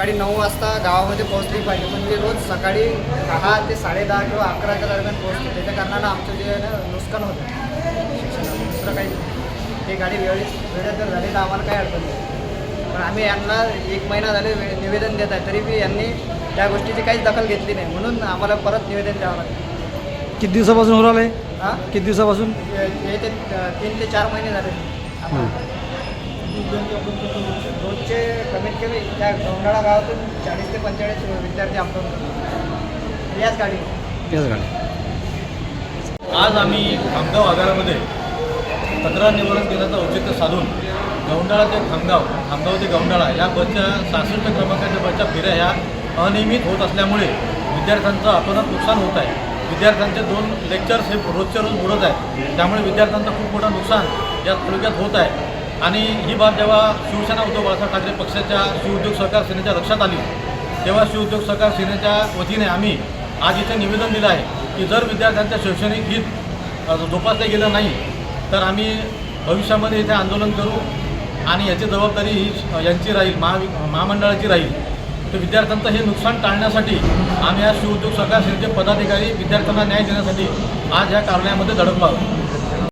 सकाळी नऊ वाजता गावामध्ये पोहोचली पाहिजे. ती रोज सकाळी दहा ते साडेदहा किंवा अकराच्या दरम्यान पोहोचते त्याच्या कारणानं आमचं जे आहे ना नुकसान होतं. शिक्षणाचं दुसरं काही. ती गाडी वेळेत वेळेत जर झाली तर आम्हाला काही अडचण नाही. पण आम्ही यांना एक महिना झाले निवेदन देत आहे. तरी बी यांनी त्या गोष्टीची काहीच दखल घेतली नाही. म्हणून आम्हाला परत निवेदन द्यावं लागतं किती दिवसापासून होऊ राहिले हां? किती दिवसापासून? हे ते तीन ते चार महिने झाले. रोजचे कमीत कमी त्या गौंडाळा गावातून चाळीस ते पंचेचाळीस विद्यार्थी करतात. याच गाडी. याच गाडी. आज आम्ही खामगाव आगारामध्ये तक्रार निवारण केंद्राचं औचित्य साधून गौंडाळा ते खामगाव खामगाव ते गौंडाळा या बसच्या सहासष्ट क्रमांकाच्या बसच्या फेऱ्या ह्या अनियमित होत असल्यामुळे विद्यार्थ्यांचं अतोनात नुकसान होत आहे. विद्यार्थ्यांचे दोन लेक्चर्स हे रोजच्या रोज बुडत आहेत. त्यामुळे विद्यार्थ्यांचं खूप मोठं नुकसान या तालुक्यात होत आहे. आणि ही बाब जेव्हा शिवसेना उद्धव बाळासाहेब ठाकरे पक्षाच्या शिवउद्योग सहकार सेनेच्या लक्षात आली तेव्हा शिवउद्योग सहकार सेनेच्या वतीने आम्ही आज इथे निवेदन दिलं आहे की जर विद्यार्थ्यांचं शैक्षणिक हित जोपासलं गेलं नाही तर आम्ही भविष्यामध्ये इथे आंदोलन करू आणि याची जबाबदारी ही श- यांची राहील महावि महामंडळाची राहील. तर विद्यार्थ्यांचं हे नुकसान टाळण्यासाठी आम्ही आज शिवउद्योग सहकार सेनेचे पदाधिकारी विद्यार्थ्यांना न्याय देण्यासाठी आज ह्या कारणामध्ये धडकलो आहोत